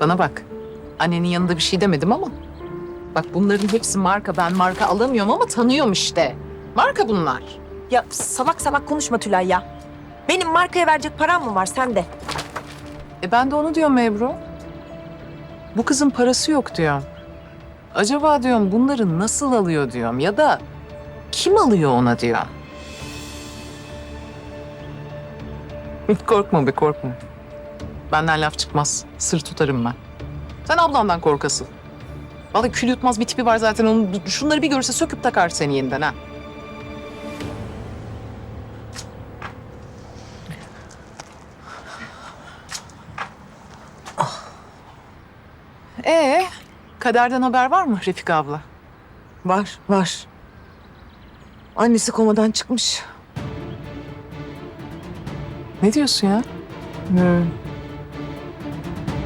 Bana bak. Annenin yanında bir şey demedim ama. Bak bunların hepsi marka. Ben marka alamıyorum ama tanıyorum işte. Marka bunlar. Ya salak salak konuşma Tülay ya. Benim markaya verecek param mı var sende? E ben de onu diyorum Ebru. Bu kızın parası yok diyorum. Acaba diyorum bunları nasıl alıyor diyorum ya da kim alıyor ona diyorum. korkma be korkma. Benden laf çıkmaz. Sır tutarım ben. Sen ablandan korkasın. Vallahi kül yutmaz bir tipi var zaten. Onu, şunları bir görse söküp takar seni yeniden ha. Ee, kaderden haber var mı Refika abla? Var, var. Annesi komadan çıkmış. Ne diyorsun ya? Hmm.